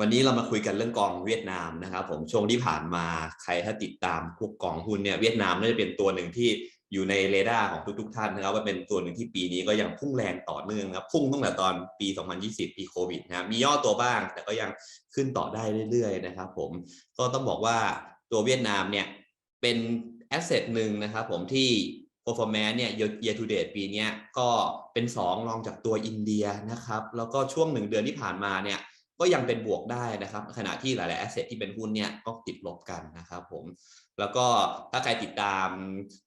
วันนี้เรามาคุยกันเรื่องกองเวียดนามนะครับ ผมช่วงที่ผ่านมาใครถ้าติดตามพวกกองหุ้นเนี่ยเวียดนามน่าจะเป็นตัวหนึ่งที่อยู่ในเรดาร์ของทุกๆท่านนะครับ ว่าเป็นตัวหนึ่งที่ปีนี้ก็ยังพุ่งแรงต่อเนื่องครับพุ่งตั้งแต่ตอนปี 2020 ปีโควิดนะครับมีย่อตัวบ้าง แต่ก็ยังขึ้นต่อได้เรื่อยๆนะครับ ผมก็ต้องบอกว่าตัวเวียดนามเนี่ยเป็นแอสเซทหนึ่งนะครับ ผมที่ performance เนี่ย year to date ปีนี้ก็เป็น 2 รองจากตัวอินเดียนะครับ แล้วก็ช่วงหนึ่งเดือนที่ผ่านมาเนี่ย ก็ยังเป็นบวกได้นะครับ ขณะที่หลายๆ asset ที่เป็นหุ้นเนี่ยก็ติดลบกันนะครับผม แล้วก็ถ้าใครติดตาม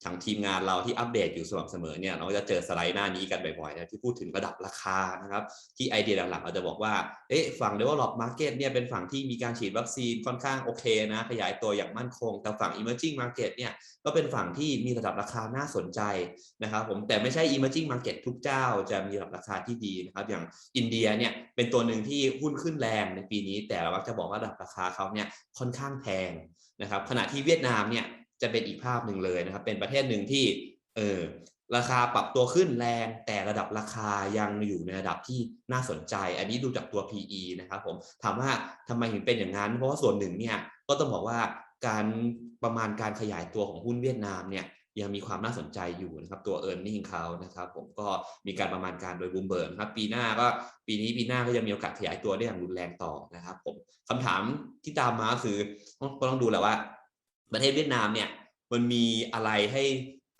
ทางทีมงานเราที่อัปเดตอยู่สม่ำเสมอเนี่ยเราก็จะเจอสไลด์หน้านี้กันบ่อยๆนะที่พูดถึงระดับราคานะครับที่ไอเดียหลักๆเราจะบอกว่าเอ๊ะฝั่ง develop market เนี่ยเป็นฝั่งที่มีการฉีดวัคซีนค่อนข้างโอเคนะขยายตัวอย่างมั่นคง แต่ฝั่ง emerging market เนี่ยก็เป็นฝั่งที่มีระดับราคาน่าสนใจนะครับผมแต่ไม่ใช่ emerging market ทุกเจ้าจะมีระดับราคาที่ดีนะครับอย่างอินเดียเนี่ยเป็นตัวหนึ่งที่หุ้นขึ้นแรงในปีนี้ แต่เราจะบอกว่าระดับราคาเขาเนี่ยค่อนข้างแพง นะครับขณะที่เวียดนามเนี่ยจะเป็นอีกภาพหนึ่งเลยนะครับ เป็นประเทศหนึ่งที่เออราคาปรับตัวขึ้นแรงแต่ระดับราคายังอยู่ในระดับที่น่าสนใจ อันนี้ดูจากตัว PE นะครับผมถามว่าทำไมถึงเป็นอย่างนั้น เพราะว่าส่วนหนึ่งเนี่ยก็ต้องบอกว่าการประมาณการขยายตัวของหุ้นเวียดนามเนี่ย ยังมีความน่าสนใจอยู่นะครับตัว e a r n i n g เขานะครับผมก็มีการประมาณการโดยบูมเบิร์นครับปีหน้าก็ปีนี้ปีหน้าก็ยังมีโอกาสขยายตัวได้อย่างรุนแรงต่อนะครับผมคำถามที่ตามมาคือก็ต้องดูแหละว่า ประเทศเวียดนามเนี่ยมันมีอะไรให้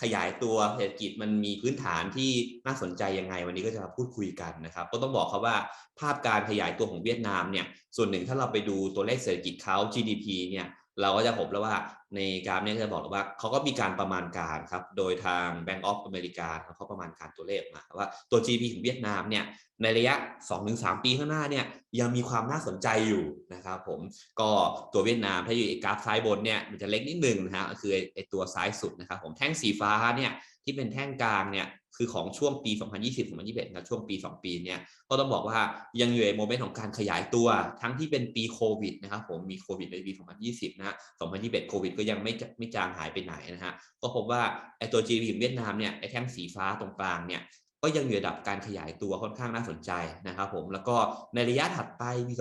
ขยายตัวเศรษฐกิจมันมีพื้นฐานที่น่าสนใจยังไง วันนี้ก็จะมาพูดคุยกันนะครับ ก็ต้องบอกเขาว่าภาพการขยายตัวของเวียดนามเนี่ยส่วนหนึ่งถ้าเราไปดูตัวเลขเศรษฐกิจเขา GDP เนี่ย เราก็จะพบแล้วว่าในกราฟนี้จะบอกว่าเขาก็มีการประมาณการครับ โดยทาง Bank of America เขาประมาณการตัวเลขมาว่าตัว GDP ของเวียดนามเนี่ยในระยะ 2-3 ปีข้างหน้าเนี่ยยังมีความน่าสนใจอยู่นะครับผมก็ตัวเวียดนามถ้าอยู่กราฟซ้ายบนเนี่ยมันจะเล็กนิดนึงนะฮะคือไอตัวซ้ายสุดนะครับผมแท่งสีฟ้าเนี่ยที่เป็นแท่งกลางเนี่ย คือของช่วงปี 2020-2021นะช่วงปี 2 ปีเนี่ยก็ต้องบอกว่ายังอยู่ในโมเมนต์ของการขยายตัวทั้งที่เป็นปีโควิดนะครับผมมีโควิดในปี 2020 นะฮะ 2021 โควิดก็ยังไม่ไม่จางหายไปไหนนะฮะก็พบว่าไอตัว GDP ของเวียดนามเนี่ยไอแท่งสีฟ้าตรงกลางเนี่ยก็ยังอยู่ระดับการขยายตัวค่อนข้างน่าสนใจนะครับผมแล้วก็ในระยะถัดไปปี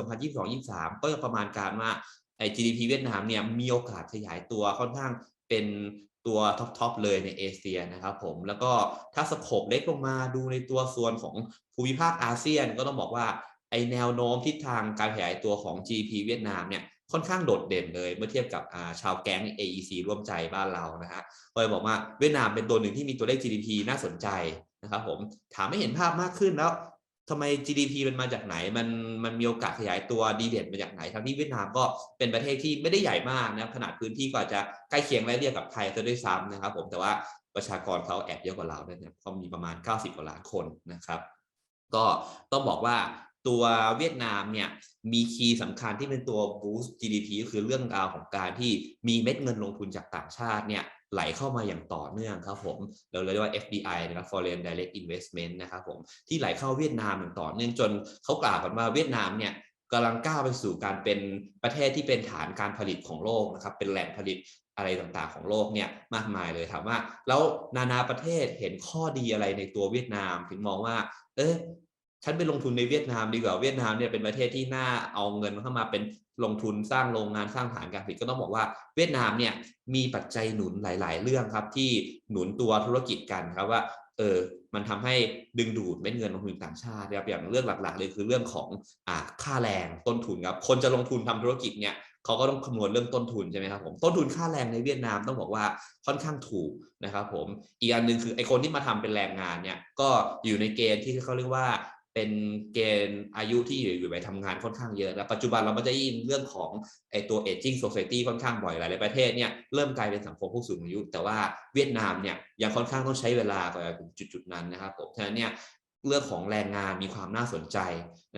2022-23 ก็ยังประมาณการว่าไอ GDP เวียดนามเนี่ยมีโอกาสขยายตัวค่อนข้างเป็น ตัวท็อปๆเลยในเอเชียนะครับผมแล้วก็ถ้าสโคปเล็กลงมาดูในตัวส่วนของภูมิภาคอาเซียนก็ต้องบอกว่าไอแนวโน้มทิศทางการขยายตัวของ GDP เวียดนามเนี่ยค่อนข้างโดดเด่นเลยเมื่อเทียบกับชาวแก๊ง AEC ร่วมใจบ้านเรานะฮะก็เลยบอกว่าเวียดนามเป็นตัวหนึ่งที่มีตัวเลข GDP น่าสนใจนะครับผมถามไม่เห็นภาพมากขึ้นแล้ว ทำไม GDP มันมาจากไหน มันมันมีโอกาสขยายตัวดีเด่นมาจากไหน ทั้งที่เวียดนามก็เป็นประเทศที่ไม่ได้ใหญ่มากนะขนาดพื้นที่ก็จะใกล้เคียงและเรียกกับไทยซะด้วยซ้ำนะครับ ผมแต่ว่าประชากรเขาแอบเยอะกว่าเราเนี่ยเขามีประมาณ 90 กว่าล้านคนนะครับ ก็ต้องบอกว่าตัวเวียดนามเนี่ยมีคีย์สำคัญที่เป็นตัว boost GDP ก็คือเรื่องราวของการที่มีเม็ดเงินลงทุนจากต่างชาติเนี่ย ไหลเข้ามาอย่างต่อเนื่องครับผมเราเรียกว่า FDI นะครับ Foreign Direct Investment นะครับผมที่ไหลเข้าเวียดนามอย่างต่อเนื่องจนเขากล่าวกันว่าเวียดนามเนี่ยกำลังก้าวไปสู่การเป็นประเทศที่เป็นฐานการผลิตของโลกนะครับเป็นแหล่งผลิตอะไรต่างๆของโลกเนี่ยมากมายเลยถามว่า แล้วนานาประเทศเห็นข้อดีอะไรในตัวเวียดนาม ถึงมองว่า เออฉันไปลงทุนในเวียดนามดีกว่าเวียดนามเนี่ยเป็นประเทศที่น่าเอาเงินเข้ามาเป็น ลงทุนสร้างโรงงานสร้างฐานการผลิตก็ต้องบอกว่าเวียดนามเนี่ยมีปัจจัยหนุนหลาย ๆ เรื่องครับที่หนุนตัวธุรกิจกันครับว่าเออมันทำให้ดึงดูดเม็ดเงินลงทุนต่างชาติครับอย่างเรื่องหลัก ๆ เลยคือเรื่องของอ่าค่าแรงต้นทุนครับคนจะลงทุนทำธุรกิจเนี่ยเขาก็ต้องคำนวณเรื่องต้นทุนใช่ไหมครับผมต้นทุนค่าแรงในเวียดนามต้องบอกว่าค่อนข้างถูกนะครับผมอีกอันหนึ่งคือไอคนที่มาทำเป็นแรงงานเนี่ยก็อยู่ในเกณฑ์ที่เขาเรียกว่า เป็นเกณฑ์อายุที่อยู่ไปทำงานค่อนข้างเยอะแล้วปัจจุบันเราก็จะยินเรื่องของไอตัว aging society ค่อนข้างบ่อยหลายประเทศเนี่ยเริ่มกลายเป็นสังคมผู้สูงอายุ แต่ว่าเวียดนามเนี่ยยังค่อนข้างต้องใช้เวลากว่าจุดจุดนั้นนะครับผมฉะนั้นเนี่ย เรื่องของแรงงานมีความน่าสนใจ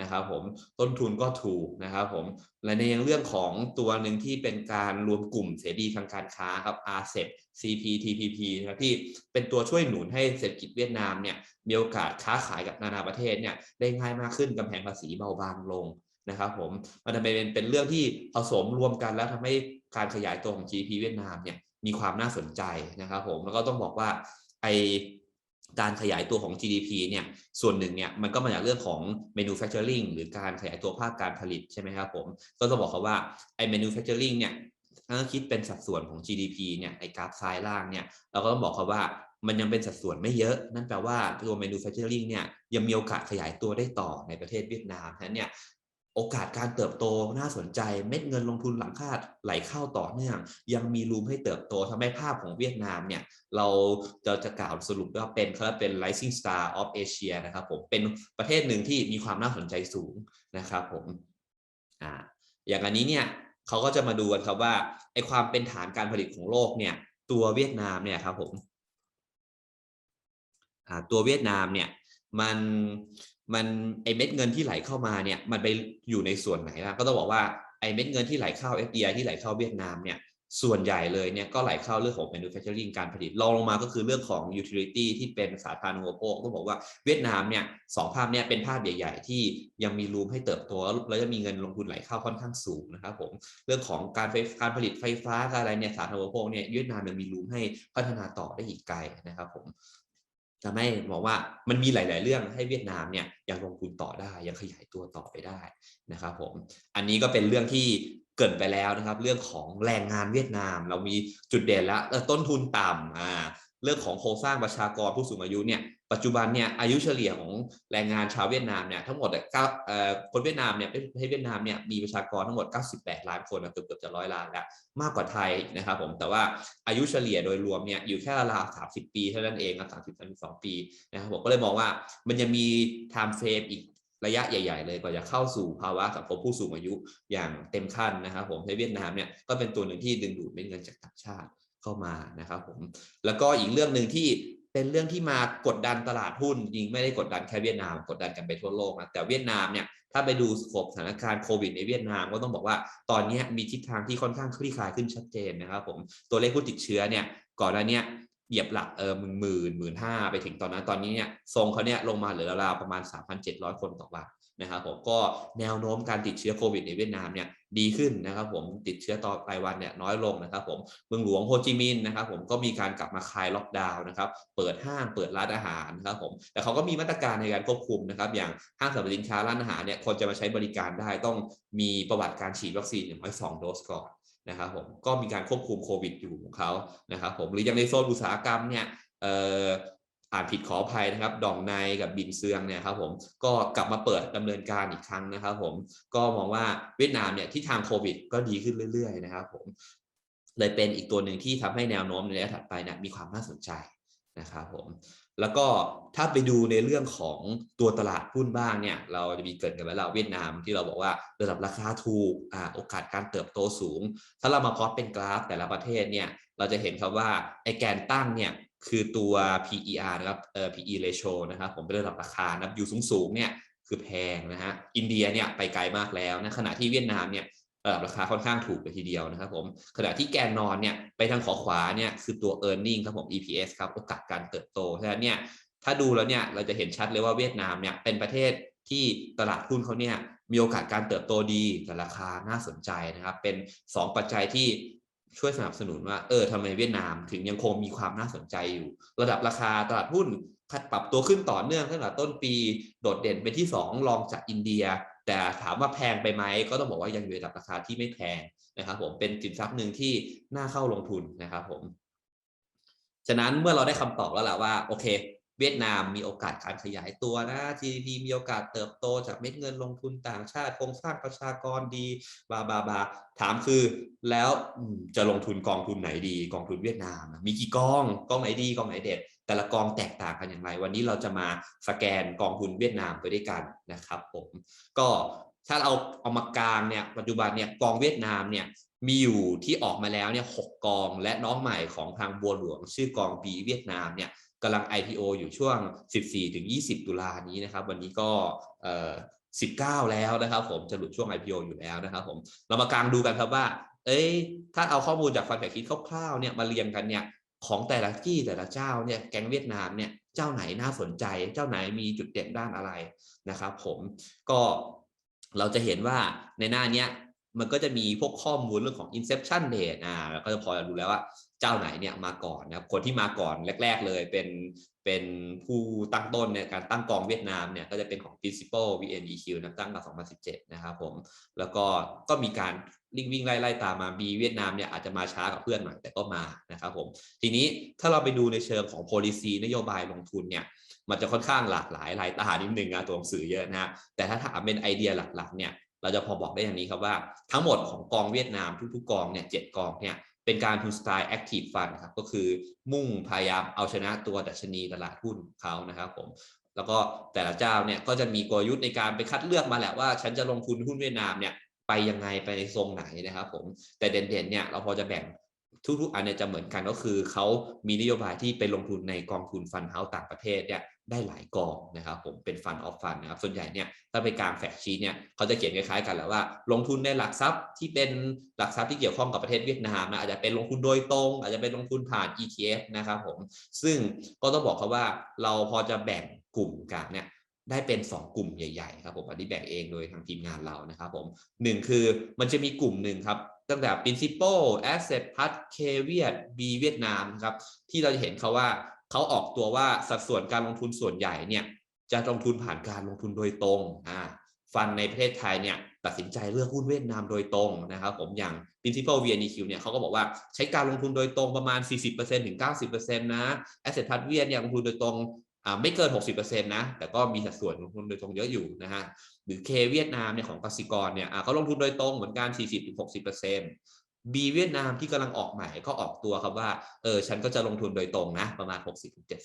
นะครับผมต้นทุนก็ถูกนะครับผมและในยังเรื่องของตัวหนึ่งที่เป็นการรวมกลุ่มเสรีทางการค้าครับ RCEP CPTPP นะครับที่เป็นตัวช่วยหนุนให้เศรษฐกิจเวียดนามเนี่ยมีโอกาสค้าขายกับนานาประเทศเนี่ยได้ง่ายมากขึ้นกำแพงภาษีเบาบางลงนะครับผมมันจะเป็นเป็นเรื่องที่ผสมรวมกันแล้วทำให้การขยายตัวของ GDP เวียดนามเนี่ยมีความน่าสนใจนะครับผมแล้วก็ต้องบอกว่าไอ การขยายตัวของ GDP เนี่ยส่วนหนึ่งเนี่ยมันก็มาจากเรื่องของ manufacturing หรือการขยายตัวภาคการผลิตใช่ไหมครับผมก็จะบอกเขาว่าไอ้ manufacturing เนี่ยถ้าคิดเป็นสัดส่วนของ GDP เนี่ยไอ้กราฟซ้ายล่างเนี่ยเราก็ต้องบอกเขาว่ามันยังเป็นสัดส่วนไม่เยอะ นั่นแปลว่าตัว manufacturing เนี่ยยังมีโอกาสขยายตัวได้ต่อในประเทศเวียดนามฉะนั้นเนี่ย โอกาสการเติบโตน่าสนใจเม็ดเงินลงทุนหลังคาดไหลเข้าต่อเนื่อง ยังมีรูมให้เติบโตทำให้ภาพของเวียดนามเนี่ย เราจะจะกล่าวสรุปว่าเป็นเขาเรียกเป็น rising star of Asia นะครับผมเป็นประเทศหนึ่งที่มีความน่าสนใจสูงนะครับผมอ่าอย่างอันนี้เนี่ยเขาก็จะมาดูกันครับว่าไอความเป็นฐานการผลิตของโลกเนี่ย ตัวเวียดนามเนี่ยครับผมอ่าตัวเวียดนามเนี่ยมัน มันไอเม็ดเงินที่ไหลเข้ามาเนี่ยมันไปอยู่ในส่วนไหนนะก็ต้องบอกว่าไอเม็ดเงินที่ไหลเข้า FDI ที่ไหลเข้าเวียดนามเนี่ยส่วนใหญ่เลยเนี่ยก็ไหลเข้าเรื่องของ manufacturing การผลิตรองลงมาก็คือเรื่องของ utility ที่เป็นสาธารณูปโภคต้องบอกว่าเวียดนามเนี่ยสองภาพเนี่ยเป็นภาพใหญ่ ๆ ที่ยังมีรูมให้เติบโตแล้วจะมีเงินลงทุนไหลเข้าค่อนข้างสูงนะครับผมเรื่องของการไฟการผลิตไฟฟ้าการอะไรเนี่ยสาธารณูปโภคเนี่ยเวียดนามยังมีรูมให้พัฒนาต่อได้อีกไกลนะครับผม ทำให้มองว่ามันมีหลาย ๆ เรื่องให้เวียดนามเนี่ยยังลงทุนต่อได้ยังขยายตัวต่อไปได้นะครับผมอันนี้ก็เป็นเรื่องที่เกิดไปแล้วนะครับ เรื่องของแรงงานเวียดนาม เรามีจุดเด่นแล้วต้นทุนต่ำอ่าเรื่องของโครงสร้างประชากรผู้สูงอายุเนี่ย ปัจจุบันเนี่ยอายุเฉลี่ยของแรงงานชาวเวียดนามเนี่ยทั้งหมดเก้าเอ่อคนเวียดนามเนี่ยประเทศเวียดนามเนี่ยมีประชากรทั้งหมด 98 ล้านคนเกือบเกือบจะร้อยล้านแล้วมากกว่าไทยนะครับผมแต่ว่าอายุเฉลี่ยโดยรวมเนี่ยอยู่แค่ราว30 ปีเท่านั้นเองครับ30 32ปีนะครับผมก็เลยมองว่ามันจะมี time frame อีกระยะใหญ่ ๆ เลยกว่าจะเข้าสู่ภาวะสังคมผู้สูงอายุอย่างเต็มขั้นนะครับผมในเวียดนามเนี่ยก็เป็นตัวหนึ่งที่ดึงดูดเม็ดเงินจากต่างชาติเข้ามานะครับผมแล้วก็อีกเรื่องหนึ่งที่ เป็นเรื่องที่มากดดันตลาดหุ้นจริงไม่ได้กดดันแค่เวียดนามกดดันกันไปทั่วโลกนะแต่เวียดนามเนี่ยถ้าไปดูสถานการณ์โควิดในเวียดนามก็ต้องบอกว่าตอนนี้มีทิศทางที่ค่อนข้างคลี่คลายขึ้นชัดเจนนะครับผมตัวเลขผู้ติดเชื้อเนี่ยก่อนหน้านี้เหยียบหลักเออหมื่นหมื่นหมื่นห้าไปถึงตอนนั้นตอนนี้เนี่ยทรงเขาเนี่ยลงมาเหลือราวประมาณ 3,700 คนต่อวันนะครับผมก็แนวโน้มการติดเชื้อโควิดในเวียดนามเนี่ย ดีขึ้นนะครับผมติดเชื้อต่อรายวันเนี่ยน้อยลงนะครับผมเมืองหลวงโฮจิมินห์นะครับผมก็มีการกลับมาคลายล็อกดาวน์นะครับเปิดห้างเปิดร้านอาหารนะครับผมแต่เขาก็มีมาตรการในการควบคุมนะครับอย่างห้างสรรพสินค้าร้านอาหารเนี่ยคนจะมาใช้บริการได้ต้องมีประวัติการฉีดวัคซีนอย่างน้อย2โดสก่อนนะครับผมก็มีการควบคุมโควิดอยู่ของเขานะครับผมหรือย่างในโซนอุตสาหกรรมเนี่ยเอ่านผิดขออภัยนะครับ ดองในกับบินเซืองเนี่ยครับผมก็กลับมาเปิดดำเนินการอีกครั้งนะครับผมก็มองว่าเวียดนามเนี่ยที่ทางโควิด ก็ดีขึ้นเรื่อยๆนะครับผมเลยเป็นอีกตัวหนึ่งที่ทำให้แนวโน้มในระยะถัดไปเนี่ยมีความน่าสนใจนะครับผมแล้วก็ถ้าไปดูในเรื่องของตัวตลาดหุ้นบ้างเนี่ย เราจะมีเกิดกันไว้แล้วเวียดนามที่เราบอกว่าระดับราคาถูกอ่าโอกาสการเติบโตสูง ถ้าเรามาพอดเป็นกราฟแต่ละประเทศเนี่ย เราจะเห็นครับว่าไอแกนตั้งเนี่ย คือตัว PER นะครับเอ่อ PE ratio นะครับผมเป็นระดับราคานับอยู่สูงๆเนี่ยคือแพงนะฮะอินเดียเนี่ยไปไกลมากแล้วนะขณะที่เวียดนามเนี่ยระดับราคาค่อนข้างถูกเลยทีเดียวนะครับผมขณะที่แกนนอนเนี่ยไปทางขอขวาเนี่ยคือตัว e a r n i n g ครับผม EPS ครับโอกาสการเติบโตฉะนั้นเนี่ยถ้าดูแล้วเนี่ยเราจะเห็นชัดเลยว่าเวียดนามเนี่ยเป็นประเทศที่ตลาดหุ้นเขาเนี่ยมีโอกาสการเติบโตดีแต่ราคาน่าสนใจนะครับ เป็น 2 ปัจจัยที่ ช่วยสนับสนุนว่า เออทำไมเวียดนามถึงยังคงมีความน่าสนใจอยู่ ระดับราคาตลาดหุ้นปรับตัวขึ้นต่อเนื่องตั้งแต่ต้นปี โดดเด่นเป็นที่ 2 รองจากอินเดีย แต่ถามว่าแพงไปไหม ก็ต้องบอกว่ายังอยู่ในระดับราคาที่ไม่แพงนะครับผมเป็นสินทรัพย์หนึ่งที่น่าเข้าลงทุนนะครับผม ฉะนั้นเมื่อเราได้คำตอบแล้วแหละว่า โอเค เวียดนามมีโอกาสการขยายตัวนะ GDP มีโอกาสเติบโตจากเม็ดเงินลงทุนต่างชาติโครงสร้างประชากรดีบาบาบาถามคือแล้วจะลงทุนกองทุนไหนดี กองทุนเวียดนาม มีกี่กองกองไหนดีกองไหนเด็ด แต่ละกองแตกต่างกันอย่างไร วันนี้เราจะมาสแกนกองทุนเวียดนามไปด้วยกันนะครับผมก็ถ้าเราเอามากลางเนี่ยปัจจุบันเนี่ยกองเวียดนามเนี่ยมีอยู่ที่ออกมาแล้วเนี่ยหกกองและน้องใหม่ของทางบัวหลวง ชื่อกองบีเวียดนามเนี่ย กำลัง IPO อยู่ช่วง 14-20 ตุลานี้นะครับ วันนี้ก็19 แล้วนะครับผมจะหลุดช่วง IPO อยู่แล้วนะครับผมเรามากางดูกันครับว่า เอ้ยถ้าเอาข้อมูลจากฟันแฟกคิดคร่าวๆเนี่ยมาเรียงกันเนี่ยของแต่ละที่แต่ละเจ้าเนี่ยแกงเวียดนามเนี่ยเจ้าไหนน่าสนใจ เจ้าไหนมีจุดเด่นด้านอะไรนะครับผมก็เราจะเห็นว่าในหน้าเนี้ยมันก็จะมีพวกข้อมูลเรื่องของ inception date อ่าเราก็จะพอรู้แล้วว่า เจ้าไหนเนี่ยมาก่อนนะครับคนที่มาก่อนแรก ๆเลยเป็นเป็นผู้ตั้งต้นในการตั้งกองเวียดนามเนี่ยก็จะเป็นของ Principal VNEQ นะตั้งมา2017 นะครับผมแล้วก็ก็มีการวิ่งวิ่งไล่ไล่ตามมาบีเวียดนามเนี่ยอาจจะมาช้ากับเพื่อนหน่อยแต่ก็มานะครับผมทีนี้ถ้าเราไปดูในเชิงของ policy นโยบายลงทุนเนี่ยมันจะค่อนข้างหลากหลายรายตานิดนึงนะตัวหนังสือเยอะนะแต่ถ้าถามเป็นไอเดียหลักๆเนี่ยเราจะพอบอกได้อย่างนี้ครับว่าทั้งหมดของกองเวียดนามทุกๆกองเนี่ยเจ็ดกองเนี่ย เป็นการทุนสไตล์ active fund ครับก็คือมุ่งพยายามเอาชนะตัวดัชนีตลาดหุ้นเขานะครับผมแล้วก็แต่ละเจ้าเนี่ยก็จะมีกลยุทธ์ในการไปคัดเลือกมาแหละว่า ฉันจะลงทุนหุ้นเวียดนามเนี่ยไปยังไงไปในทรงไหนนะครับผมแต่เด่นๆเนี่ยเราพอจะแบ่งทุกๆอันเนี่ยจะเหมือนกันก็คือเขามีนโยบายที่ไปลงทุนในกองทุนฟันเฮาส์ต่างประเทศเนี่ย ได้หลายกองนะครับผมเป็นฟันออฟฟันนะครับส่วนใหญ่เนี่ยถ้าไปกลางแฟกชีเนี่ยเขาจะเขียนคล้ายๆกันแหละว่า ลงทุนในหลักทรัพย์ที่เป็นหลักทรัพย์ที่เกี่ยวข้องกับประเทศเวียดนามนะอาจจะเป็นลงทุนโดยตรง อาจจะเป็นลงทุนผ่าน ETF นะครับผมซึ่งก็ต้องบอกเขาว่าเราพอจะแบ่งกลุ่มกันเนี่ยได้เป็น 2 กลุ่มใหญ่ๆครับผมอันนี้แบ่งเองโดยทางทีมงานเรานะครับผมหนึ่งคือมันจะมีกลุ่มหนึ่งครับตั้งแต่ principal asset p a t k v i e t b เวียดนามครับที่เราจะเห็นเขาว่า เขาออกตัวว่าสัดส่วนการลงทุนส่วนใหญ่เนี่ยจะลงทุนผ่านการลงทุนโดยตรงอ่าฟันในประเทศไทยเนี่ยตัดสินใจเลือกหุ้นเวียดนามโดยตรงนะครับผมอย่าง principal VNEQ เนี่ยเขาก็บอกว่าใช้การลงทุนโดยตรงประมาณ 40%ถึง 90%นะ asset p a t เวียดเนี่ยลงทุนโดยตรงอ่าไม่เกิน 60%นะแต่ก็มีสัดส่วนลงทุนโดยตรงเยอะอยู่นะฮะหรือ K เวียดนามเนี่ยของกสิกรเนี่ยเขาลงทุนโดยตรงเหมือนกัน 40-60% B เวียดนามที่กำลังออกใหม่ก็ออกตัวครับว่าเออฉันก็จะลงทุนโดยตรงนะ ประมาณ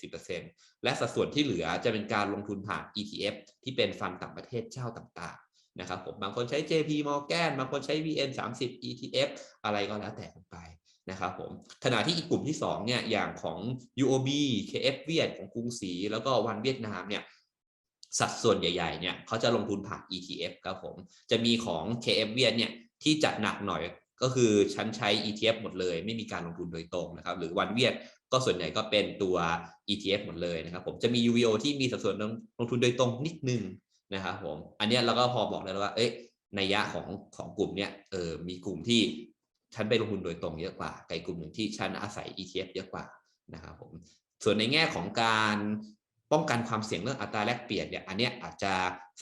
60-70%และสัดส่วนที่เหลือจะเป็นการลงทุนผ่าน ETF ที่เป็นฟันต่างประเทศเจ้าต่างๆนะครับผมบางคนใช้ JP Morgan บางคนใช้ VN 30 ETF อะไรก็แล้วแต่กันไปนะครับผมขณะที่อีกกลุ่มที่2เนี่ยอย่างของ UOB KF เวียดของกรุงศรีแล้วก็วันเวียดนามเนี่ยสัดส่วนใหญ่ๆเนี่ยเขาจะลงทุนผ่าน ETF ครับผมจะมีของ KF เวียดเนี่ยที่จัดหนักหน่อย ก็คือฉันใช้ ETF หมดเลย ไม่มีการลงทุนโดยตรงนะครับ หรือวันเวียดก็ส่วนใหญ่ก็เป็นตัว ETF หมดเลยนะครับ ผมจะมี UVO ที่มีสัดส่วนลงทุนโดยตรงนิดนึงนะครับผม อันนี้เราก็พอบอกได้แล้วว่า เอ๊ะในยะของของกลุ่มเนี่ยเออมีกลุ่มที่ฉันไปลงทุนโดยตรงเยอะกว่าไกลกลุ่มหนึ่งที่ฉันอาศัย ETF เยอะกว่านะครับผม ส่วนในแง่ของการ ป้องกันความเสี่ยงเรื่องอัตราแลกเปลี่ยนเนี่ยอันนี้อาจจะ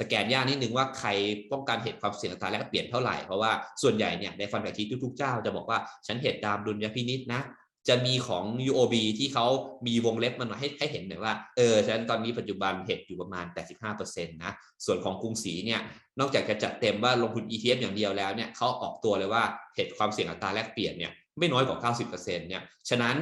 สแกนยากนิดนึงว่าใครป้องกันเหตุความเสี่ยงอัตราแลกเปลี่ยนเท่าไหร่เพราะว่าส่วนใหญ่เนี่ยในฟันกับทีทุกๆเจ้าจะบอกว่าฉันเหตุตามดุลยพินิษนะจะมีของ UOB ที่เขามีวงเล็บมันมาให้ให้เห็นหน่อยว่า เออฉันตอนนี้ปัจจุบันเหตุอยู่ประมาณ 85%นะ ส่วนของกรุงศรีเนี่ย นอกจากจะจัดเต็มว่าลงทุน ETF อย่างเดียวแล้วเนี่ยเขาออกตัวเลยว่าเหตุความเสี่ยงอัตราแลกเปลี่ยนเนี่ยไม่น้อยกว่า 90%เนี่ย ฉะนั้น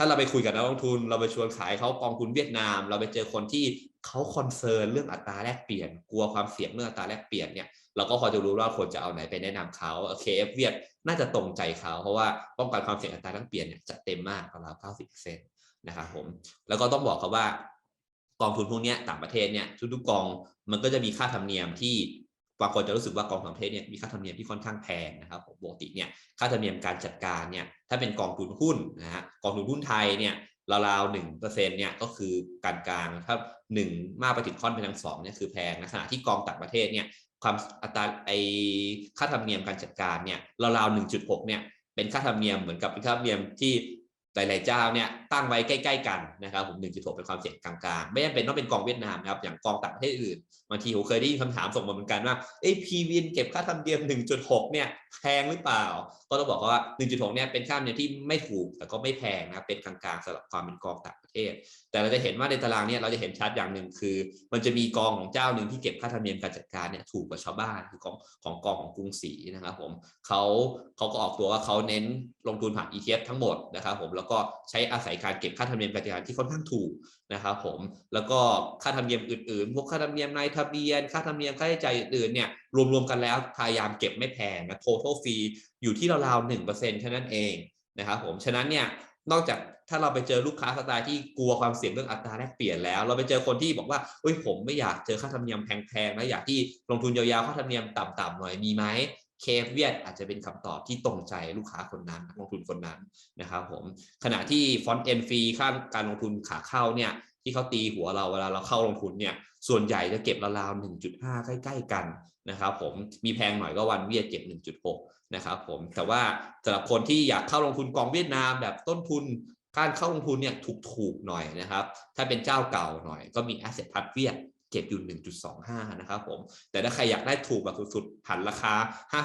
ถ้าเราไปคุยกับนักลงทุน เราไปชวนขายเขากองทุนเวียดนาม เราไปเจอคนที่เขาคอนเซิร์นเรื่องอัตราแลกเปลี่ยน กลัวความเสี่ยงเรื่องอัตราแลกเปลี่ยนเนี่ยเราก็พอจะรู้ว่าควรจะเอาไหนไปแนะนำเขา KF เอฟเวียดน่าจะตรงใจเขา เพราะว่าป้องกันความเสี่ยงอัตราแลกเปลี่ยนเนี่ยจะเต็มมากประมาณ90%นะครับผมแล้วก็ต้องบอกเขาว่ากองทุนพวกนี้ต่างประเทศเนี่ยทุกๆกองมันก็จะมีค่าธรรมเนียมที่ บางคนจะรู้สึกว่ากองทุนประเทศเนี่ยมีค่าธรรมเนียมที่ค่อนข้างแพงนะครับปกติเนี่ยค่าธรรมเนียมการจัดการเนี่ยถ้าเป็นกองทุนหุ้นนะฮะกองทุนหุ้นไทยเนี่ยราวๆหนึ่งเปอร์เซ็นต์เนี่ยก็คือการกลางถ้าหนึ่งมากไปถึงค่อนไปทางสองเนี่ยคือแพงนะขณะที่กองต่างประเทศเนี่ยความอัตราไอค่าธรรมเนียมการจัดการเนี่ยราวๆหนึ่งจุดหกเนี่ยเป็นค่าธรรมเนียมเหมือนกับเป็นค่าธรรมเนียมที่ หลาย ๆ เจ้าเนี่ยตั้งไว้ใกล้ ๆ กันนะครับผม1.6เป็นความเสี่ยงกลางๆ ไม่จำเป็นต้องเป็นกองเวียดนามนะครับอย่างกองต่างประเทศอื่นบางทีผมเคยได้ยินคำถามส่งมาเหมือนกันว่าเอ้พีวินเก็บค่าธรรมเนียม 1.6 เนี่ยแพงหรือเปล่า ก็ต้องบอกว่า 1.6 เนี่ยเป็นค่าธรรมเนียมที่ไม่ถูกแต่ก็ไม่แพงนะเป็นกลาง ๆสำหรับความเป็นกองต่างประ ทศ แต่เราจะเห็นว่าในตารางเนี่ยเราจะเห็นชัดอย่างหนึ่งคือ มันจะมีกองของเจ้าหนึ่งที่เก็บค่าธรรมเนียมการจัดการเนี่ยถูกกว่าชาวบ้านคือของของกองของกรุงศรีนะครับผมเขาเขาก็ออกตัวว่าเขาเน้นลงทุนผ่าน ETF ทั้งหมดนะครับผมแล้วก็ใช้อาศัยการเก็บค่าธรรมเนียมการจัดการที่ค่อนข้างถูกนะครับผมแล้วก็ค่าธรรมเนียมอื่นๆพวกค่าธรรมเนียมนายทะเบียน ค่าธรรมเนียมค่าใช้จ่ายอื่นๆเนี่ยรวมๆกันแล้วพยายามเก็บไม่แพงนะ total fee อยู่ที่ราวๆหนึ่งเปอร์เซ็นต์แค่นั้นเองนะครับผมฉะนั้นเนี่ย นอกจากถ้าเราไปเจอลูกค้าสไตล์ที่กลัวความเสี่ยงเรื่องอัตราแลกเปลี่ยนแล้ว เราไปเจอคนที่บอกว่าเฮ้ยผมไม่อยากเจอค่าธรรมเนียมแพงๆนะอยากที่ลงทุนยาวๆค่าธรรมเนียมต่ำๆหน่อยมีไหมเคฟเวียดอาจจะเป็นคำตอบที่ตรงใจลูกค้าคนนั้นนักลงทุนคนนั้นนะครับผมขณะที่ฟอนต์เอ็นฟรีค่าการลงทุนขาเข้าเนี่ยที่เขาตีหัวเราเวลาเราเข้าลงทุนเนี่ยส่วนใหญ่จะเก็บราวๆ1.5 ใกล้ ๆ กัน นะครับผมมีแพงหน่อยก็วันเวียดเก็บ 1.6 นะครับผมแต่ว่าสำหรับคนที่อยากเข้าลงทุนกองเวียดนามแบบต้นทุนการเข้าลงทุนเนี่ยถูกๆหน่อยนะครับ ถ้าเป็นเจ้าเก่าหน่อยก็มี Asset พัดเวียดเก็บอยู่ 1.25 นะครับผม แต่ถ้าใครอยากได้ถูกแบบสุดๆผันราคา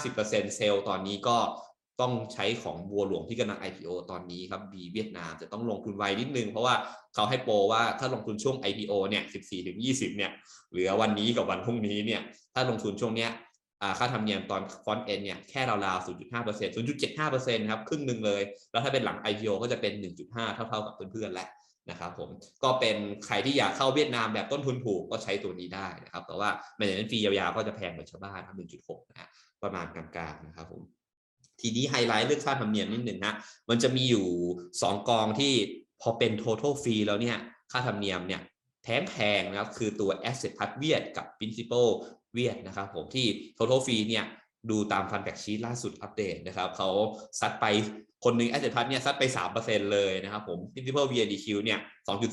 50%เซลล์ตอนนี้ก็ ต้องใช้ของบัวหลวงที่กำลัง IPO ตอนนี้ครับ B เวียดนามจะต้องลงทุนไวนิดนึง เพราะว่าเขาให้โปรว่าถ้าลงทุนช่วง IPO เนี่ย14ถึง20 เนี่ยเหลือวันนี้กับวันพรุ่งนี้เนี่ยถ้าลงทุนช่วงเนี้ยค่าธรรมเนียมตอนฟอนต์เอ็นเนี่ยแค่ราวๆ 0.5% 0.75%ครับครึ่งหนึ่งเลย แล้วถ้าเป็นหลัง IPO ก็จะเป็น 1.5 เท่าๆกับเพื่อนๆแล้วนะครับผมก็เป็นใครที่อยากเข้าเวียดนามแบบต้นทุนถูกก็ใช้ตัวนี้ได้นะครับแต่ว่าแมเนจฟรียาวๆก็จะแพงเหมือนชาวบ้านครับ1.6นะประมาณกลางๆนะครับผม ทีนี้ไฮไลท์เรื่องค่าธรรมเนียมนิดหนึ่งนะมันจะมีอยู่ 2 กองที่พอเป็น total fee แล้วเนี่ยค่าธรรมเนียมเนี่ยแถมแพงนะครับคือตัว asset พัดเวียดกับ principal เวียดนะครับผมที่ total fee เนี่ยดูตามฟันแบกชีตล่าสุดอัปเดตนะครับเขาซัดไป คนหนึ่ง asset พัดเนี่ยซัดไป3%เลยนะครับผม principal VNDQ เนี่ย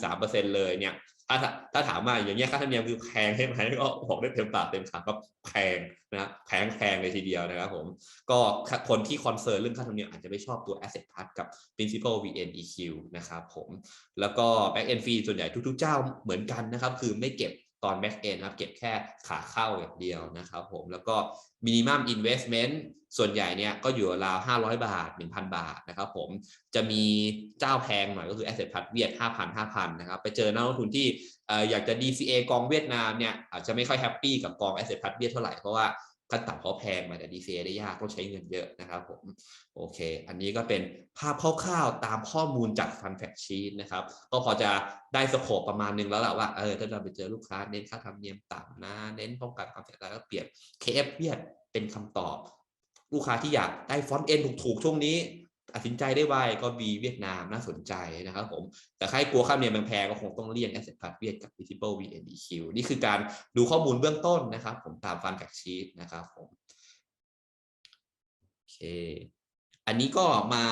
2.3%เลยเนี่ยถ้าถ้าถามมาอย่างเงี้ยค่าธรรมเนียมคือแพงใช่ไหมก็บอกได้เต็มปากเต็มคำก็แพงนะแพงแพงเลยทีเดียวนะครับผมก็คนที่คอนเซิร์นเรื่องค่าธรรมเนียมอาจจะไม่ชอบตัว asset part กับ principal VNEQ นะครับผมแล้วก็ back end fee ส่วนใหญ่ทุกๆเจ้าเหมือนกันนะครับคือไม่เก็บ ตอน back end นะครับเก็บแค่ขาเข้าอย่างเดียวนะครับผมแล้วก็ minimum investment ส่วนใหญ่เนี่ยก็อยู่ราว 500 บาท 1,000 บาทนะครับผมจะมีเจ้าแพงหน่อยก็คือ asset พัดเวียด5,000 5,000นะครับไปเจอนักลงทุนที่อยากจะ DCA กองเวียดนามเนี่ยอาจจะไม่ค่อยแฮปปี้กับกอง asset พัดเวียดเท่าไหร่เพราะว่า ขั้นต่ำเขาแพงมาแต่ DCA ได้ยากต้องใช้เงินเยอะนะครับผมโอเค อันนี้ก็เป็นภาพคร่าวๆตามข้อมูลจาก Fund Fact Sheet นะครับ ก็พอจะได้สโคปประมาณนึงแล้วแหละว่าเออถ้าเราไปเจอลูกค้าเน้นค่าธรรมเนียมต่ำนะ เน้นป้องกันความเสียหายแล้วเปรียบ KF เวียดเป็นคำตอบ ลูกค้าที่อยากได้ฟอนต์เอ็นถูกๆช่วงนี้ ตัดสินใจได้ไวก็บีเวียดนามน่าสนใจนะครับผม แต่ใครกลัวค่าเนียมแพงก็คงต้องเลี่ยง asset class เวียดกับ visible VNDQ นี่คือการดูข้อมูลเบื้องต้นนะครับ ผมตามฟันแฟกชีตนะครับผมโอเค อันนี้ก็มา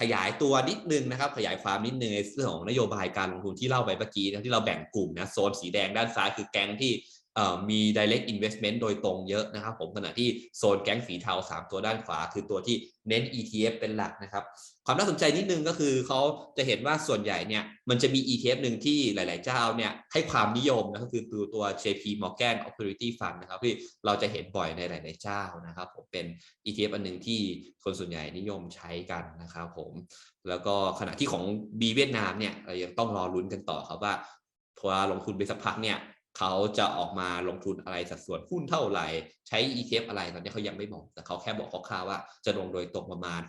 ขยายตัวนิดนึงนะครับ ขยายความนิดนึงในเรื่องของนโยบายการลงทุนที่เล่าไปเมื่อกี้ที่เราแบ่งกลุ่มนะโซนสีแดงด้านซ้ายคือแก๊งที่ มี direct investment โดยตรงเยอะนะครับผมขณะที่โซนแก๊งสีเทา 3 ตัวด้านขวา คือตัวที่เน้น ETF เป็นหลักนะครับ ความน่าสนใจนิดนึงก็คือเขาจะเห็นว่าส่วนใหญ่เนี่ยมันจะมี ETF หนึ่งที่หลาย ๆ เจ้าเนี่ยให้ความนิยมนะก็คือตัวตัว JP Morgan Opportunity Fund นะครับที่เราจะเห็นบ่อยในหลาย ๆ เจ้านะครับผมเป็น ETF อันหนึ่งที่คนส่วนใหญ่นิยมใช้กันนะครับผมแล้วก็ขณะที่ของ B เวียดนามเนี่ยเรายังต้องรอลุ้นกันต่อครับว่าพอลงทุนไปสักพักเนี่ย เขาจะออกมาลงทุนอะไรสัดส่วนหุ้นเท่าไหร่ ใช้ ETF อะไรตอนนี้เขายังไม่บอก แต่เขาแค่บอกคร่าวๆว่าจะลงโดยตรงประมาณ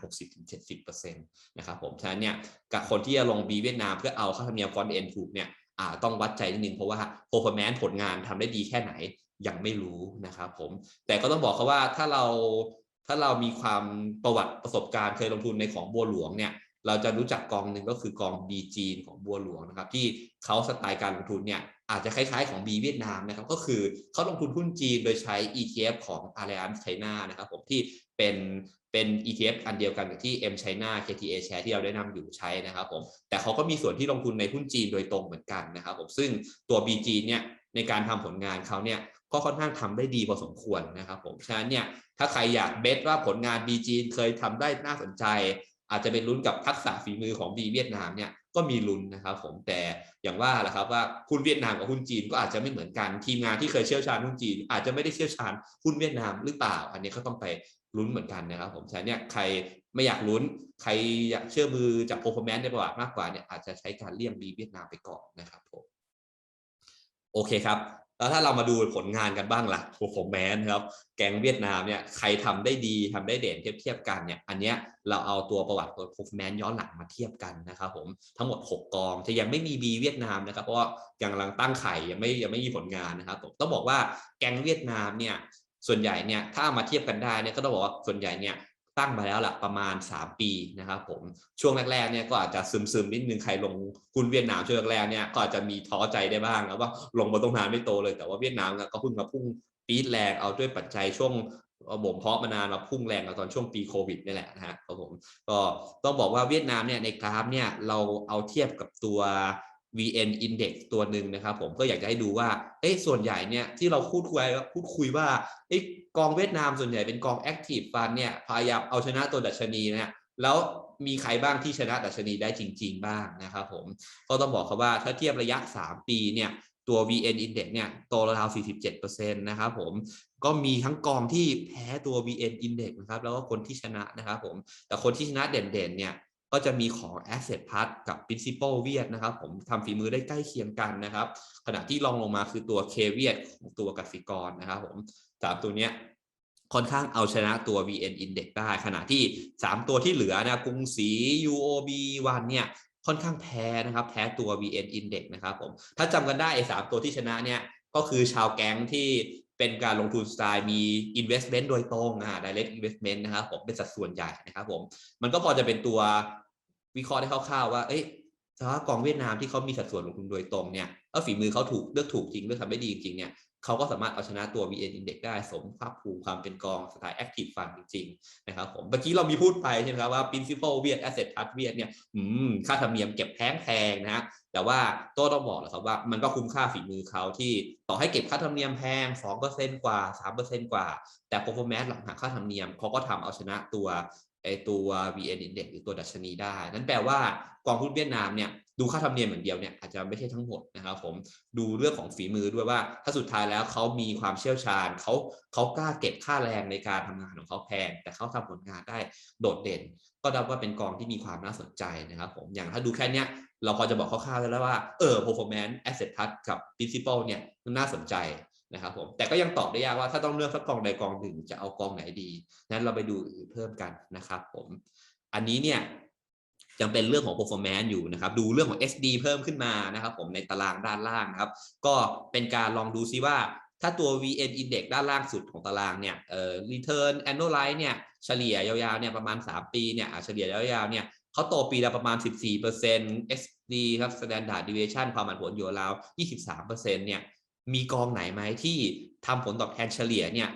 60-70%นะครับผมฉะนั้นเนี่ยกับคนที่จะลง B เวียดนามเพื่อเอาค่าธรรมเนียมฟอนเอ็นถูกเนี่ยต้องวัดใจนิดนึงเพราะว่า performance ผลงานทำได้ดีแค่ไหนยังไม่รู้นะครับผมแต่ก็ต้องบอกเขาว่าถ้าเราถ้าเรามีความประวัติประสบการณ์เคยลงทุนในของบัวหลวงเนี่ย เราจะรู้จักกองหนึ่งก็คือกอง B จีนของบัวหลวงนะครับ ที่เขาสไตล์การลงทุนเนี่ยอาจจะคล้ายๆของ B เวียดนามนะครับ ก็คือเขาลงทุนหุ้นจีนโดยใช้ ETF ของ Allianz China นะครับผมที่เป็นเป็น ETF อันเดียวกันกับที่ M China KTA Share ที่เราได้นำอยู่ใช้นะครับผมแต่เขาก็มีส่วนที่ลงทุนในหุ้นจีนโดยตรงเหมือนกันนะครับผมซึ่งตัว B จีนเนี่ยในการทำผลงานเขาเนี่ยก็ค่อนข้างทำได้ดีพอสมควรนะครับผม ฉะนั้นเนี่ยถ้าใครอยากเบสว่าผลงาน B จีนเคยทำได้น่าสนใจ อาจจะเป็นลุ้นกับทักษะฝีมือของ B เวียดนามเนี่ยก็มีลุ้นนะครับผมแต่อย่างว่าแหละครับว่าหุ้นเวียดนามกับหุ้นจีนก็อาจจะไม่เหมือนกันทีมงานที่เคยเชี่ยวชาญหุ้นจีน อาจจะไม่ได้เชี่ยวชาญหุ้นเวียดนามหรือเปล่า อันนี้ก็ต้องไปลุ้นเหมือนกันนะครับ ผมฉะนั้นเนี่ยใครไม่อยากลุ้น ใครอยากเชื่อมือจากโปร f ฟ r แมนในประวัติมากกว่าเนี่ยอาจจะใช้การเลี่ยงบีเวียดนามไปก่อนนะครับผมโอเคครับ แล้วถ้าเรามาดูผลงานกันบ้างล่ะโปรโฟแมนครับ แกงเวียดนามเนี่ยใครทำได้ดีทำได้เด่นเทียบเทียบกันเนี่ย อันเนี้ยเราเอาตัวประวัติโปรโฟแมนย้อนหลังมาเทียบกันนะครับผมทั้งหมด 6 กองจะยังไม่มีบีเวียดนามนะครับ เพราะยังกำลังตั้งไข่ยังไม่ยังไม่มีผลงานนะครับผมต้องบอกว่าแกงเวียดนามเนี่ยส่วนใหญ่เนี่ยถ้ามาเทียบกันได้เนี่ยก็ต้องบอกว่าส่วนใหญ่เนี่ย ตั้งมาแล้วละประมาณ 3 ปีนะครับผมช่วงแรกๆเนี่ยก็อาจจะซึมๆนิดนึงใครลงหุ้นเวียดนามช่วงแรกๆเนี่ยก็อาจจะมีท้อใจได้บ้างแล้วว่าลงมาตรงนานไม่โตเลยแต่ว่าเวียดนามก็พุ่งมาพุ่งปีดแรงเอาด้วยปัจจัยช่วงบ่มเพาะมานานมาพุ่งแรงตอนช่วงปีโควิดนี่แหละนะฮะครับผมก็ต้องบอกว่าเวียดนามเนี่ยในกราฟเนี่ยเราเอาเทียบกับตัว VN Index ตัวหนึ่งนะครับผมก็อยากจะให้ดูว่าเอ้ส่วนใหญ่เนี่ยที่เราพูดคุยพูดคุยว่าเอ้กองเวียดนามส่วนใหญ่เป็นกอง Active Fund เนี่ยพยายามเอาชนะตัวดัชนีเนี่ยแล้วมีใครบ้างที่ชนะดัชนีได้จริง ๆ บ้างนะครับผมก็ต้องบอกครับว่าถ้าเทียบระยะ 3 ปีเนี่ยตัว VN Index เนี่ยโตราว47%นะครับผมก็มีทั้งกองที่แพ้ตัว VN Index นะครับแล้วก็คนที่ชนะนะครับผมแต่คนที่ชนะเด่นๆเนี่ย ก็จะมีของ Asset p a s กับ Principal เวียดนะครับ ผมทำฝีมือได้ใกล้เคียงกันนะครับ ขณะที่รองลงมาคือตัว K เวียดของตัวกสิกรนะครับผมสามตัวเนี้ยค่อนข้างเอาชนะตัว VN Index ได้ ขณะที่ 3 ตัวที่เหลือนะกรุงศรี UOB วันเนี่ยค่อนข้างแพ้นะครับ แพ้ตัว VN Index นะครับผมถ้าจำกันได้ไอ้สามตัวที่ชนะเนี่ยก็คือชาวแก๊งที่ เป็นการลงทุนสไตล์มี investment โดยตรงอ่า direct investment นะครับผมเป็นสัดส่วนใหญ่นะครับผมมันก็พอจะเป็นตัววิเคราะห์ได้คร่าวๆว่าเอ้ยถ้ากองเวียดนามที่เขามีสัดส่วนลงทุนโดยตรงเนี่ยถ้าฝีมือเขาถูกเลือกถูกจริงเลือกทำได้ดีจริงเนี่ย เขาก็สามารถเอาชนะตัว VN Index ได้สมภาพภูมิความเป็นกองสไตล์ Active Fund จริงๆนะครับผมเมื่อกี้เรามีพูดไปใช่ไหมครับว่า Principal เวียด Asset Trust เวียดเนี่ยค่าธรรมเนียมเก็บแพงแพงนะฮะแต่ว่าต้ต้องบอกแหละครับว่ามันก็คุ้มค่าฝีมือเขาที่ต่อให้เก็บค่าธรรมเนียมแพง 2%กว่า 3%กว่า แต่ performance หลังหักค่าธรรมเนียมเขาก็ทำเอาชนะตัวไอตัว VN Index หรือตัวดัชนีได้ นั่นแปลว่ากองทุนเวียดนามเนี่ย ดูค่าธรรมเนียมอย่างเดียวเนี่ยอาจจะไม่ใช่ทั้งหมดนะครับผมดูเรื่องของฝีมือด้วยว่า ถ้าสุดท้ายแล้วเขามีความเชี่ยวชาญเขาเขากล้าเก็บค่าแรงในการทำงานของเขาแพง แต่เขาทำผลงานได้โดดเด่น ก็นับว่าเป็นกองที่มีความน่าสนใจนะครับผมอย่างถ้าดูแค่เนี้ยเราพอจะบอกคร่าวๆได้แล้วว่าเออ performance asset plus กับ principal เนี่ยน่าสนใจนะครับผมแต่ก็ยังตอบได้ยากว่าถ้าต้องเลือกสักกองใดกองหนึ่งจะเอากองไหนดี นั้นเราไปดูเพิ่มกันนะครับผม อันนี้เนี่ย ยังเป็นเรื่องของ performance อยู่นะครับ ดูเรื่องของ SD เพิ่มขึ้นมานะครับ ผมในตารางด้านล่างนะครับ ก็เป็นการลองดูซิว่า ถ้าตัว VN Index ด้านล่างสุดของตารางเนี่ยเอ่อ return annualized เนี่ยเฉลี่ยยาวๆเนี่ยประมาณ 3 ปีเนี่ยเฉลี่ยยาวๆเนี่ยเขาโตปีละประมาณ 14% SD ครับ standard deviation ความผันผวนอยู่ราว 23%เนี่ยมีกองไหนไหมที่ทำผลตอบแทนเฉลี่ยเนี่ย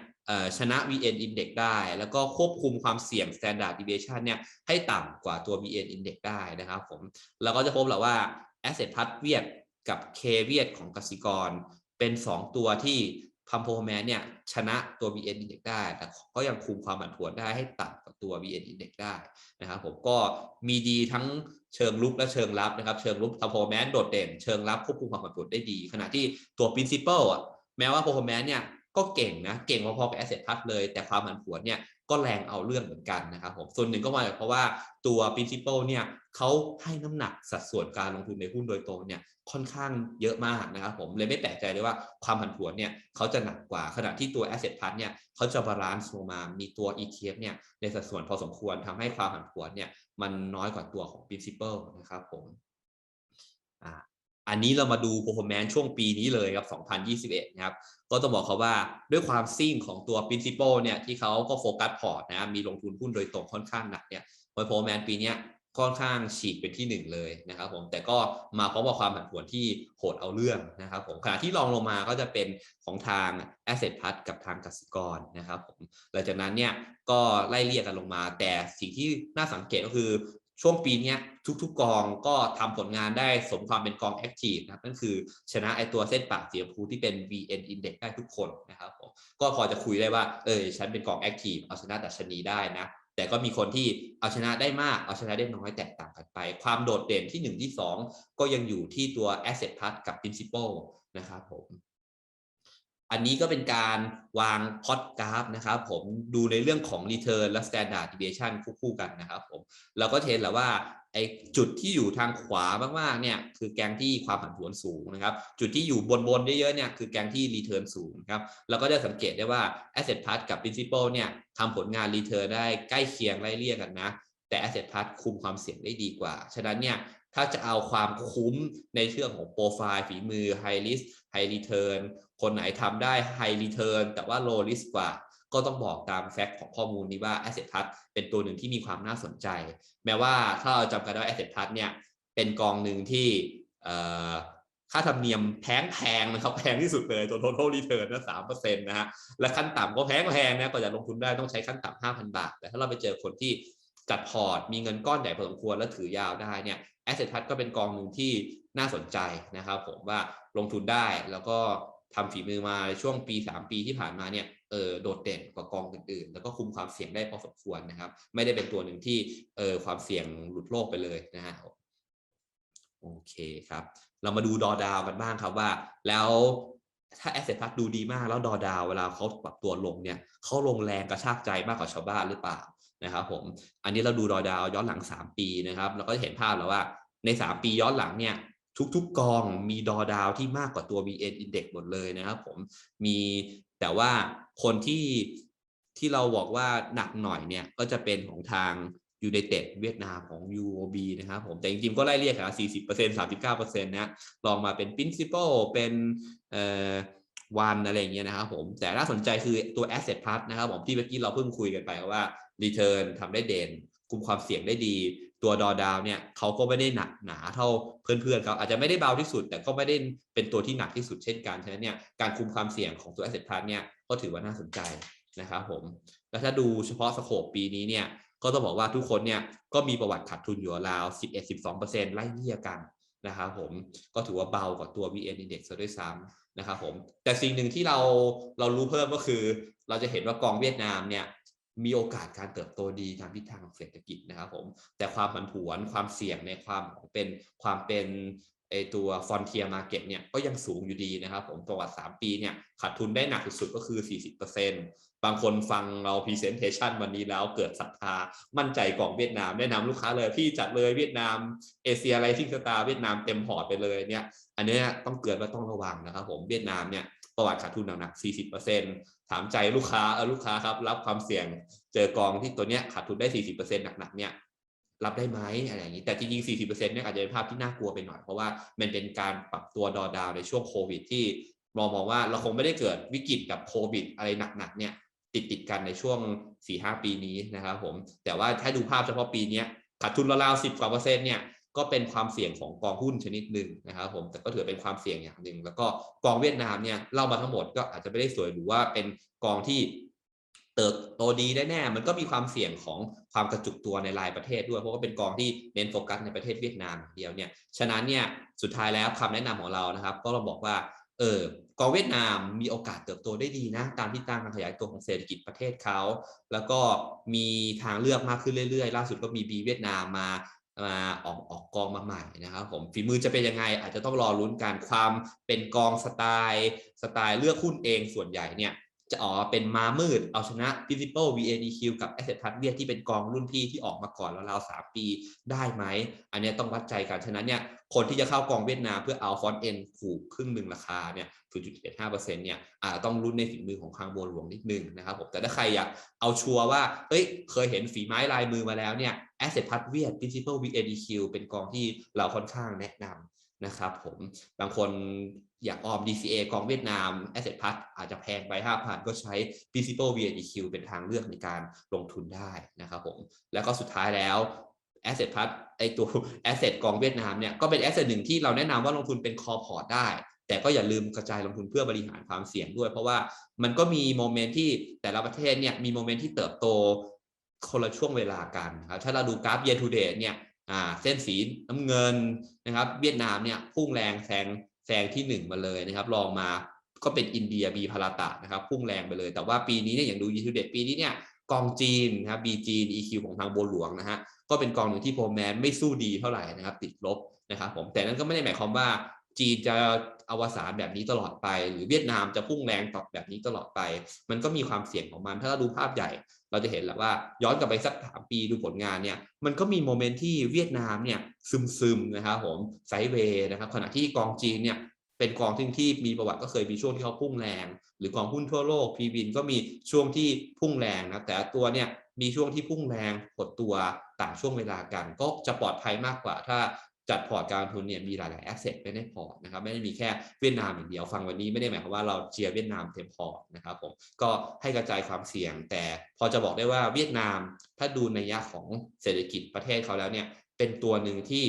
ชนะ VN Index ได้ แล้วก็ควบคุมความเสี่ยง Standard Deviation เนี่ยให้ต่ำกว่าตัว VN Index ได้นะครับผมเราก็จะพบแล้วว่า Asset p a s เวียดกับ K เวียดของกสิกร เป็น 2 ตัวที่พัมโพแมนเนี่ยชนะตัว VN Index ได้ แต่ก็ยังคุมความผันผวนได้ให้ต่ำกว่าตัว VN Index ได้นะครับผมก็มีดีทั้งเชิงลุกและเชิงรับนะครับ เชิงลุกพัมโพแมนโดดเด่น เชิงรับควบคุมความผันผวนได้ดี ขณะที่ตัว Principal อะแม้ว่า performance เนี่ย ก็เก่งนะเก่งพอๆกับ asset plus เลย แต่ความผันผวนเนี่ยก็แรงเอาเรื่องเหมือนกันนะครับผมส่วนหนึ่งก็มาจากเพราะว่าตัว principal เนี่ยเขาให้น้ำหนักสัดส่วนการลงทุนในหุ้นโดยตรงเนี่ยค่อนข้างเยอะมากนะครับผมเลยไม่แปลกใจเลยว่าความผันผวนเนี่ยเขาจะหนักกว่าขณะที่ตัว asset plus เนี่ยเขาจะบาลานซ์ลงมา มีตัว ETF เนี่ยในสัดส่วนพอสมควรทำให้ความผันผวนเนี่ยมันน้อยกว่าตัวของ principal นะครับผมอ่า อันนี้เรามาดู performance ช่วงปีนี้เลยครับ 2021 นะครับ ก็ต้องบอกเขาว่าด้วยความซิ่งของตัว principal เนี่ยที่เขาก็โฟกัสพอร์ตนะมีลงทุนหุ้นโดยตรงค่อนข้างหนักเนี่ย performance ปีนี้ค่อนข้างฉีกเป็นที่หนึ่งเลยนะครับผมแต่ก็มาพร้อมกับความผันผวนที่โหดเอาเรื่องนะครับผมขณะที่รองลงมาก็จะเป็นของทาง asset plus กับทางกสิกรนะครับผมหลังจากนั้นเนี่ยก็ไล่เรียกกันลงมา แต่สิ่งที่น่าสังเกตก็คือ ช่วงปีนี้ทุกๆกองก็ทำผลงานได้สมความเป็นกองแอคทีฟนะครับนั่นคือชนะไอตัวเส้นปากสีชมพูที่เป็น VN Index ได้ทุกคนนะครับผมก็พอจะคุยได้ว่าเออฉันเป็นกองแอคทีฟเอาชนะดัชนีได้นะ แต่ก็มีคนที่เอาชนะได้มาก เอาชนะได้น้อยแตกต่างกันไป ความโดดเด่นที่ 1 ที่ 2 ก็ยังอยู่ที่ตัว Asset Plus กับ Principal นะครับผม อันนี้ก็เป็นการวางพอดกราฟนะครับผมดูในเรื่องของ Return และ Standard Deviation คู่กันนะครับผมเราก็เห็นแล้วว่าไอจุดที่อยู่ทางขวามากๆเนี่ยคือแกงที่ความผันผวนสูงนะครับ จุดที่อยู่บนๆเยอะๆเนี่ยคือแกงที่ Return สูงครับเราก็จะสังเกตได้ว่า Asset Plus กับ Principal เนี่ยทำผลงาน Return ได้ใกล้เคียงไล่เลี่ยกันนะ แต่ Asset Plus คุมความเสี่ยงได้ดีกว่า ฉะนั้นเนี่ยถ้าจะเอาความคุ้มในเรื่องของโปรไฟล์ฝีมือ High Risk High Return คนไหนทำได้ High Return แต่ว่า Low Risk กว่า ก็ต้องบอกตามแฟกต์ของข้อมูลนี้ว่า Asset Plus เป็นตัวหนึ่งที่มีความน่าสนใจ แม้ว่าถ้าเราจำกันได้ว่า Asset Plus เนี่ยเป็นกองหนึ่งที่ค่าธรรมเนียมแพงแพงนะครับแพงที่สุดเลยตัว total return นะสามเปอร์เซ็นต์นะฮะและขั้นต่ำก็แพงแพงนะกว่าจะลงทุนได้ต้องใช้ขั้นต่ำห้าพันบาท แต่ถ้าเราไปเจอคนที่จัดพอร์ต มีเงินก้อนใหญ่พอสมควรแล้วถือยาวได้เนี่ย Asset Plus ก็เป็นกองหนึ่งที่น่าสนใจนะครับผมว่าลงทุนได้แล้วก็ ทำฝีมือมาช่วงปี 3 ปีที่ผ่านมาเนี่ยเออโดดเด่นกว่ากองอื่นๆ แล้วก็คุมความเสี่ยงได้พอสมควรนะครับ ไม่ได้เป็นตัวหนึ่งที่เออความเสี่ยงหลุดโลกไปเลยนะฮะโอเคครับ เรามาดูดอดาวกันบ้างครับว่า แล้วถ้า Asset Plus ดูดีมากแล้วดอดาวเวลาเขาปรับตัวลงเนี่ยเขาลงแรงกระชากใจมากกว่าชาวบ้านหรือเปล่านะครับผมอันนี้เราดูดอดาวย้อนหลัง 3 ปีนะครับเราก็จะเห็นภาพแล้วว่าใน 3 ปีย้อนหลังเนี่ย ทุกๆกองมีดอดาวที่มากกว่าตัว VN Index หมดเลยนะครับผมมีแต่ว่าคนที่ที่เราบอกว่าหนักหน่อยเนี่ยก็จะเป็นของทาง United เวียดนามของ UOB นะครับผมแต่จริงๆก็ไล่เรียกกัน40% 39%นะลองมาเป็น Principal เป็นเอ่อวันอะไรอย่างเงี้ยนะครับผมแต่น่าสนใจคือตัว Asset Plus นะครับผมที่เมื่อกี้เราเพิ่งคุยกันไปว่า Return ทำได้เด่นคุมความเสี่ยงได้ดี ตัวดอดาวเนี่ยเขาก็ไม่ได้หนักหนาเท่าเพื่อนๆเขาอาจจะไม่ได้เบาที่สุด แต่ก็ไม่ได้เป็นตัวที่หนักที่สุดเช่นกันฉะนั้นเนี่ยการคุมความเสี่ยงของตัว Asset Plus เนี่ยก็ถือว่าน่าสนใจนะครับผมแล้วถ้าดูเฉพาะสโคปปีนี้เนี่ยก็ต้องบอกว่าทุกคนเนี่ยก็มีประวัติขาดทุนอยู่ราว 11-12%ไล่เลี่ยกันนะครับผมก็ถือว่าเบากว่าตัว VN Index ซะด้วยซ้ำนะครับผมแต่สิ่งหนึ่งที่เราเรารู้เพิ่มก็คือ เราจะเห็นว่ากองเวียดนามเนี่ย มีโอกาสการเติบโตดีตามทิศทางของเศรษฐกิจนะครับผมแต่ความผันผวนความเสี่ยงในความเป็นความเป็นไอตัว frontier market เนี่ยก็ยังสูงอยู่ดีนะครับผมประวัติ 3 ปีเนี่ยขาดทุนได้หนักสุดๆก็คือ 40%บางคนฟังเรา presentation วันนี้แล้วเกิดศรัทธามั่นใจกองเวียดนามแนะนำลูกค้าเลยพี่จัดเลยเวียดนามเอเชียไรซิ่งสตาร์เวียดนามเต็มพอร์ตไปเลยเนี่ยอันนี้ต้องเกิดว่าต้องระวังนะครับผมเวียดนามเนี่ย ประวัติขาดทุนหนักๆ40%ถามใจลูกค้าเออลูกค้าครับ รับความเสี่ยงเจอกองที่ตัวเนี้ยขาดทุนได้ 40%หนักๆเนี่ยรับได้ไหมอะไรอย่างนี้ แต่จริงๆ40%เนี่ยอาจจะเป็นภาพที่น่ากลัวไปหน่อย เพราะว่ามันเป็นการปรับตัวดอดาวในช่วงโควิดที่มองมองว่าเราคงไม่ได้เกิดวิกฤตกับโควิดอะไรหนักๆเนี่ยติดติดกันในช่วง 4-5 ปีนี้นะครับผม แต่ว่าถ้าดูภาพเฉพาะปีนี้ขาดทุนราวๆ10 กว่าเปอร์เซ็นต์เนี่ย ก็เป็นความเสี่ยงของกองหุ้นชนิดหนึ่งนะครับผมแต่ก็ถือเป็นความเสี่ยงอย่างหนึ่งแล้วก็กองเวียดนามเนี่ยเล่ามาทั้งหมดก็อาจจะไม่ได้สวยหรือว่าเป็นกองที่เติบโตดีได้แน่มันก็มีความเสี่ยงของความกระจุกตัวในรายประเทศด้วยเพราะว่าเป็นกองที่เน้นโฟกัสในประเทศเวียดนามเดียวเนี่ยฉะนั้นเนี่ยสุดท้ายแล้วคำแนะนำของเรานะครับ ก็เราบอกว่าเออกองเวียดนามมีโอกาสเติบโตได้ดีนะ ตามที่ตั้งการขยายตัวของเศรษฐกิจประเทศเขา แล้วก็มีทางเลือกมากขึ้นเรื่อยๆ ล่าสุดก็มีบีเวียดนามมา มาออกออกกองมาใหม่นะครับผมฝีมือจะเป็นยังไงอาจจะต้องรอลุ้นการความเป็นกองสไตล์ สไตล์เลือกหุ้นเองส่วนใหญ่เนี่ย จะออกเป็นมามืดเอาชนะ Principal VADQ กับ Asset Plus เวียที่เป็นกองรุ่นพี่ที่ออกมาก่อนแล้วราวสามปีได้ไหม อันนี้ต้องวัดใจกัน ฉะนั้นเนี่ยคนที่จะเข้ากองเวียดนามเพื่อเอาฟอนต์เอ็นผูกครึ่งหนึ่งราคาเนี่ย0.75%เนี่ยต้องรุ่นในฝีมือของคางบัวหลวงนิดนึงนะครับผมแต่ถ้าใครอยากเอาชัวร์ว่าเอ้ยเคยเห็นฝีไม้ลายมือมาแล้วเนี่ย Asset Plus เวีย Principal VADQ เป็นกองที่เราค่อนข้างแนะนำ นะครับผมบางคนอยากออม DCA กองเวียดนาม Asset Plus อาจจะแพงไป5,000ก็ใช้ Principal VADQ เป็นทางเลือกในการลงทุนได้นะครับผมแล้วก็สุดท้ายแล้ว Asset Plus ไอตัว Asset กองเวียดนามเนี่ยก็เป็น Asset หนึ่งที่เราแนะนำว่าลงทุนเป็นคอพอร์ตได้ แต่ก็อย่าลืมกระจายลงทุนเพื่อบริหารความเสี่ยงด้วย เพราะว่ามันก็มีโมเมนต์ที่แต่ละประเทศเนี่ยมีโมเมนต์ที่เติบโตคนละช่วงเวลากันครับถ้าเราดูกราฟ year to date เนี่ย เส้นสีน้ำเงินนะครับ เวียดนามเนี่ยพุ่งแรงแซงแซงที่ 1 มาเลยนะครับรองมาก็เป็นอินเดียบีพาราตะนะครับพุ่งแรงไปเลย แต่ว่าปีนี้เนี่ยอย่างดูยูทูเดตปีนี้เนี่ยกองจีนนะครับบีจีน EQ ของทางบัวหลวงนะฮะก็เป็นกองหนึ่งที่โพแมนไม่สู้ดีเท่าไหร่นะครับ ติดลบนะครับผมแต่นั้นก็ไม่ได้หมายความว่า จีนจะอวสานแบบนี้ตลอดไป หรือเวียดนามจะพุ่งแรงต่อแบบนี้ตลอดไป มันก็มีความเสี่ยงของมัน ถ้าเราดูภาพใหญ่ เราจะเห็นแหละว่าย้อนกลับไปสักสามปีดูผลงานเนี่ยมันก็มีโมเมนต์ที่เวียดนามเนี่ยซึมๆนะครับผมไซเวย์นะครับขณะที่กองจีนเนี่ยเป็นกองที่ที่มีประวัติก็เคยมีช่วงที่เขาพุ่งแรง หรือกองหุ้นทั่วโลกพีวินก็มีช่วงที่พุ่งแรงนะแต่ตัวเนี่ยมีช่วงที่พุ่งแรงหดตัวต่างช่วงเวลากัน ก็จะปลอดภัยมากกว่า ถ้า จัดพอร์ตการลงทุนเนี่ยมีหลายๆแอสเซทไม่ได้พอร์ตนะครับไม่ได้มีแค่เวียดนามอย่างเดียวฟังวันนี้ไม่ได้หมายความว่าเราเชียร์เวียดนามเต็มพอร์ตนะครับผมก็ให้กระจายความเสี่ยง แต่พอจะบอกได้ว่าเวียดนามถ้าดูในยะของเศรษฐกิจประเทศเขาแล้วเนี่ยเป็นตัวหนึ่งที่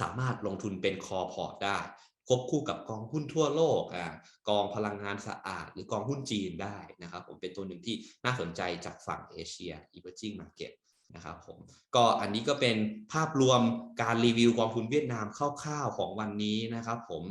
สามารถลงทุนเป็นคอพอร์ตได้ควบคู่กับกองหุ้นทั่วโลกอ่ากองพลังงานสะอาด หรือกองหุ้นจีนได้นะครับผมเป็นตัวหนึ่งที่น่าสนใจจากฝั่งเอเชีย emerging market นะครับผมก็อันนี้ก็เป็นภาพรวมการรีวิวกองทุนเวียดนามคร่าวๆของวันนี้นะครับผม